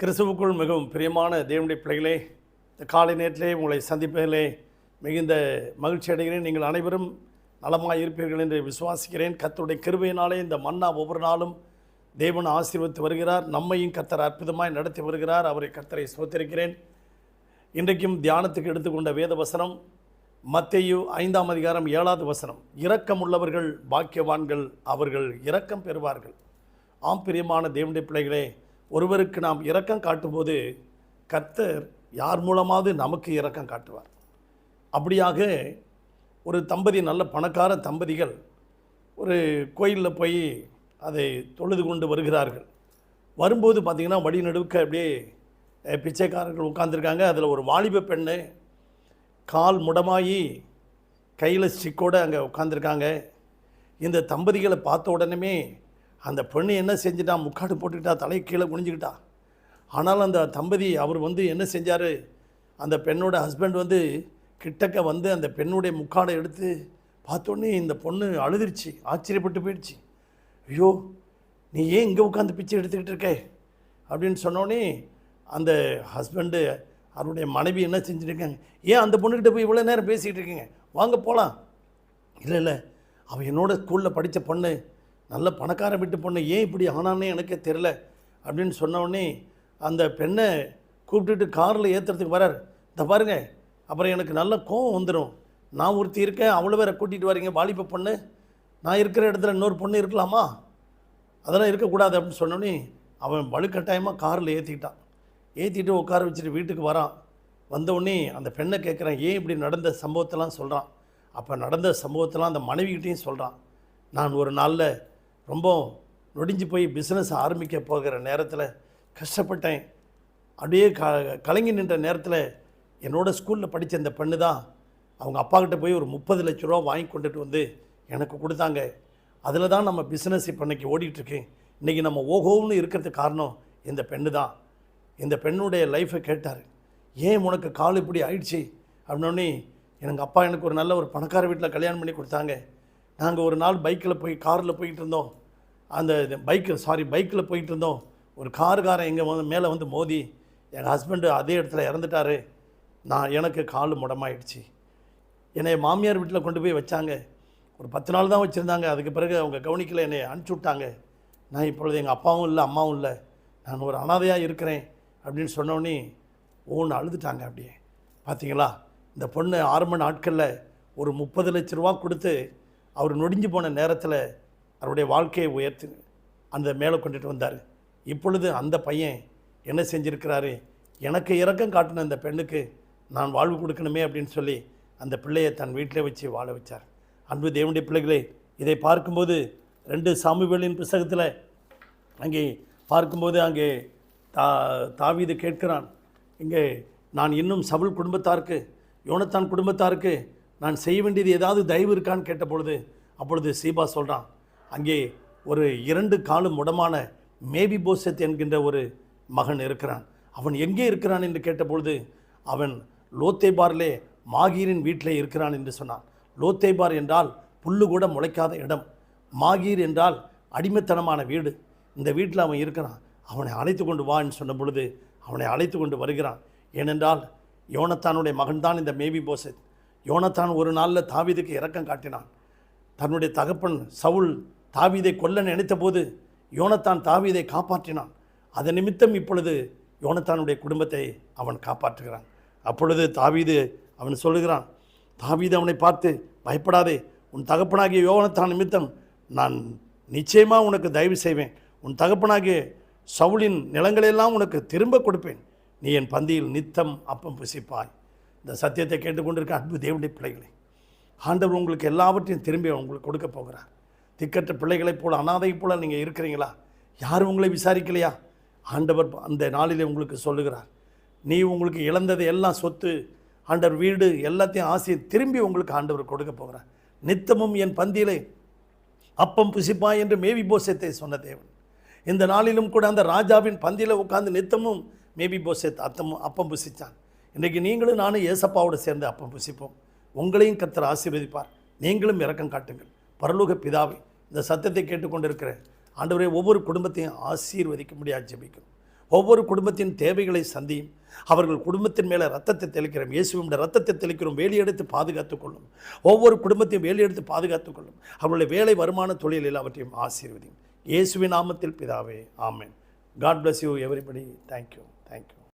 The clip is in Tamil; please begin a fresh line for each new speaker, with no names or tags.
கிறிஸ்துவுக்குள் மிகவும் பிரியமான தேவனுடைய பிள்ளைகளே இந்த காலை நேரத்திலே உங்களை சந்திப்பதிலே மிகுந்த மகிழ்ச்சி அடைகிறேன். நீங்கள் அனைவரும் நலமாக இருப்பீர்கள் என்று விசுவாசிக்கிறேன். கத்தருடைய கிருபையினாலே இந்த மன்னா ஒவ்வொரு நாளும் தேவன் ஆசீர்வதித்து வருகிறார். நம்மையும் கத்தர் அற்புதமாய் நடத்தி வருகிறார். அவரை கத்தரை சோத்திருக்கிறேன் இன்றைக்கும் தியானத்துக்கு எடுத்துக்கொண்ட வேத வசனம் மத்தையு ஐந்தாம் அதிகாரம் ஏழாவது வசனம். இரக்கம் உள்ளவர்கள் பாக்கியவான்கள் அவர்கள் இரக்கம் பெறுவார்கள். ஆம் பிரியமான தேவனுடைய பிள்ளைகளே ஒருவருக்கு நாம் இரக்கம் காட்டும்போது கர்த்தர் யார் மூலமாவது நமக்கு இரக்கம் காட்டுவார். அப்படியாக ஒரு தம்பதி நல்ல பணக்கார தம்பதிகள் ஒரு கோயிலில் போய் அதை தொழுது கொண்டு வருகிறார்கள். வரும்போது பார்த்திங்கன்னா வழிநடுக்க அப்படியே பிச்சைக்காரர்கள் உட்காந்துருக்காங்க அதில் ஒரு வாலிப பெண்ணு கால் முடமாயி கையில் சிக்கோடு அங்கே உட்காந்துருக்காங்க இந்த தம்பதிகளை பார்த்த உடனே அந்த பெண்ணு என்ன செஞ்சிட்டா? முக்காடு போட்டுக்கிட்டா தலை கீழே குனிஞ்சிக்கிட்டா? ஆனால் அந்த தம்பதி அவர் வந்து என்ன செஞ்சார்? அந்த பெண்ணோட ஹஸ்பண்ட் வந்து கிட்டக்க வந்து அந்த பெண்ணுடைய முக்காடை எடுத்து பார்த்தோன்னே இந்த பொண்ணு அழுதுருச்சு ஆச்சரியப்பட்டு போயிடுச்சு. ஐயோ நீ ஏன் இங்கே உட்காந்து பிச்சை எடுத்துக்கிட்டு இருக்க? அப்படின்னு சொன்னோடனே அந்த ஹஸ்பண்டு அவருடைய மனைவி என்ன செஞ்சுருக்காங்க? ஏன் அந்த பொண்ணுக்கிட்ட போய் இவ்வளோ நேரம் பேசிகிட்டு இருக்கீங்க? வாங்க போகலாம் இல்லை இல்லை அவள் என்னோட ஸ்கூலில் படித்த பொண்ணு நல்ல பணக்கார வீட்டு பொண்ணு ஏன் இப்படி ஆனானே எனக்கே தெரில அப்படின்னு சொன்ன அந்த பெண்ணை கூப்பிட்டுட்டு காரில் ஏற்றுறதுக்கு வரார். இந்த பாருங்க அப்புறம் எனக்கு நல்ல கோவம் வந்துடும் நான் ஒருத்தி இருக்கேன் அவ்வளோ பேரை கூட்டிகிட்டு வரீங்க வாலிப பொண்ணு. நான் இருக்கிற இடத்துல இன்னொரு பொண்ணு இருக்கலாமா? அதெல்லாம் இருக்கக்கூடாது அப்படின்னு சொன்னோடனே அவன் வலுக்கட்டாயமாக காரில் ஏற்றிக்கிட்டான் ஏற்றிட்டு உட்கார வச்சுட்டு வீட்டுக்கு வரான். வந்தவுடனே அந்த பெண்ணை கேட்குறான் ஏன் இப்படி நடந்த சம்பவத்தெல்லாம் சொல்கிறான் அப்போ நடந்த சம்பவத்தெல்லாம் அந்த மனைவிகிட்டையும் சொல்கிறான் நான் ஒரு நாளில் ரொம்ப நொடிஞ்சு போய் பிஸ்னஸ் ஆரம்பிக்க போகிற நேரத்தில் கஷ்டப்பட்டேன். அப்படியே க கலங்கி நின்ற நேரத்தில் என்னோட ஸ்கூலில் படித்த இந்த பெண்ணு தான் அவங்க அப்பாக்கிட்ட போய் ஒரு முப்பது லட்ச ரூபா வாங்கி கொண்டுட்டு வந்து எனக்கு கொடுத்தாங்க. அதில் தான் நம்ம பிஸ்னஸ் இப்போ இன்றைக்கி ஓடிட்டுருக்கு இன்றைக்கி நம்ம ஓஹோன்னு இருக்கிறதுக்கு காரணம் இந்த பெண்ணு தான். இந்த பெண்ணுடைய லைஃப்பை கேட்டார். ஏன் உனக்கு கால் இப்படி ஆயிடுச்சு? அப்படின்னோடனே எனக்கு அப்பா எனக்கு ஒரு நல்ல ஒரு பணக்கார வீட்டில் கல்யாணம் பண்ணி கொடுத்தாங்க. நாங்கள் ஒரு நாள் பைக்கில் போய் காரில் போயிட்டு இருந்தோம். அந்த பைக்கில் சாரி பைக்கில் போயிட்டு இருந்தோம் ஒரு காருக்காரன் எங்கே வந்து மேலே வந்து மோதி எங்கள் ஹஸ்பண்டு அதே இடத்துல இறந்துட்டாரு. நான் எனக்கு கால் முடமாயிடுச்சு. என்னை மாமியார் வீட்டில் கொண்டு போய் வச்சாங்க. ஒரு பத்து நாள் தான் வச்சுருந்தாங்க. அதுக்கு பிறகு அவங்க கவனிக்கல என்னை அனுப்பிச்சி விட்டாங்க. நான் இப்பொழுது எங்கள் அப்பாவும் இல்லை அம்மாவும் இல்லை. நான் ஒரு அனாதையாக இருக்கிறேன் அப்படின்னு சொன்னோடனே ஒன்று அழுதுட்டாங்க அப்படியே. பார்த்தீங்களா? இந்த பொண்ணு ஆறு மணி நாட்களில் ஒரு முப்பது லட்ச ரூபா கொடுத்து அவர் நொடிஞ்சு போன நேரத்தில் அவருடைய வாழ்க்கையை உயர்த்து அந்த மேலே கொண்டுட்டு வந்தார். இப்பொழுது அந்த பையன் என்ன செஞ்சிருக்கிறாரு? எனக்கு இரக்கம் காட்டின அந்த பெண்ணுக்கு நான் வாழ்வு கொடுக்கணுமே அப்படின்னு சொல்லி அந்த பிள்ளையை தன் வீட்டில் வச்சு வாழ வச்சார். அன்பு தேவனுடைய பிள்ளைகளே இதை பார்க்கும்போது ரெண்டு சாமிவேலின் புஸ்தகத்தில் அங்கே பார்க்கும்போது அங்கே தா தாவீது கேட்கிறான் இங்கே நான் இன்னும் சவுல் குடும்பத்தாருக்கு யோனத்தான் குடும்பத்தாருக்கு நான் செய்ய வேண்டியது ஏதாவது தயவு இருக்கான்னு கேட்டபொழுது அப்பொழுது சீபா சொல்கிறான் அங்கே ஒரு இரண்டு காலும் உடமான மேபி போசத் என்கின்ற ஒரு மகன் இருக்கிறான். அவன் எங்கே இருக்கிறான் என்று கேட்டபொழுது அவன் லோத்தேபாரிலே மாகீரின் வீட்டிலே இருக்கிறான் என்று சொன்னான். லோத்தேபார் என்றால் புல்லு கூட முளைக்காத இடம். மாகீர் என்றால் அடிமைத்தனமான வீடு. இந்த வீட்டில் அவன் இருக்கிறான். அவனை அழைத்து கொண்டு வான்னு சொன்ன பொழுது அவனை அழைத்து கொண்டு வருகிறான். ஏனென்றால் யோனத்தானுடைய மகன்தான் இந்த மேபி போசத். யோனத்தான் ஒரு நாளில் தாவிதுக்கு இரக்கம் காட்டினான். தன்னுடைய தகப்பன் சவுல் தாவீதை கொல்ல நினைத்தபோது யோனத்தான் தாவீதை காப்பாற்றினான். அதன் நிமித்தம் இப்பொழுது யோனத்தானுடைய குடும்பத்தை அவன் காப்பாற்றுகிறான். அப்பொழுது தாவீது அவன் சொல்லுகிறான் தாவீது அவனை பார்த்து பயப்படாதே உன் தகப்பனாகிய யோனத்தான் நிமித்தம் நான் நிச்சயமாக உனக்கு தயவு செய்வேன். உன் தகப்பனாகிய சவுளின் நிலங்களெல்லாம் உனக்கு திரும்ப கொடுப்பேன். நீ என் பந்தியில் நித்தம் அப்பம் புசிப்பாய். இந்த சத்தியத்தை கேட்டுக்கொண்டிருக்க அன்பு தேவனுடைய பிள்ளைகளை ஆண்டவர் உங்களுக்கு எல்லாவற்றையும் திரும்பி உங்களுக்கு கொடுக்க போகிறார். திக்கற்ற பிள்ளைகளைப் போல அனாதைப் போல நீங்கள் இருக்கிறீங்களா? யாரும் உங்களை விசாரிக்கலையா? ஆண்டவர் அந்த நாளிலே உங்களுக்கு சொல்லுகிறார். நீ உங்களுக்கு இழந்தது எல்லாம் சொத்து ஆண்டவர் வீடு எல்லாத்தையும் ஆசையை திரும்பி உங்களுக்கு ஆண்டவர் கொடுக்க போகிறார். நித்தமும் என் பந்தியிலே அப்பம் புசிப்பா என்று மேவி போசத்தை சொன்ன தேவன். இந்த நாளிலும் கூட அந்த ராஜாவின் பந்தியில் உட்கார்ந்து நித்தமும் மேபி போசத் அத்தமும் அப்பம் புசித்தான் இன்றைக்கு நீங்களும் நானும் ஏசப்பாவோடு சேர்ந்து அப்பம் புசிப்போம். உங்களையும் கத்தர் ஆசீர்வதிப்பார். நீங்களும் இரக்கம் காட்டுங்கள். பரலோக பிதாவை இந்த சத்தத்தை கேட்டுக்கொண்டிருக்கிற ஆண்டவரே ஒவ்வொரு குடும்பத்தையும் ஆசீர்வதிக்க முடியாது ஜெபிக்கும். ஒவ்வொரு குடும்பத்தின் தேவைகளை சந்தியும். அவர்கள் குடும்பத்தின் மேலே ரத்தத்தை தெளிக்கிறோம். இயேசுவின் ரத்தத்தை தெளிக்கிறோம். வேலையெடுத்து பாதுகாத்துக்கொள்ளும் ஒவ்வொரு குடும்பத்தையும் வேலையெடுத்து பாதுகாத்துக்கொள்ளும் அவர்களுடைய வேலை வருமான தொழில் எல்லாவற்றையும் ஆசீர்வதியும். இயேசுவின் நாமத்தில் பிதாவே. ஆமேன். God bless you everybody thank you thank you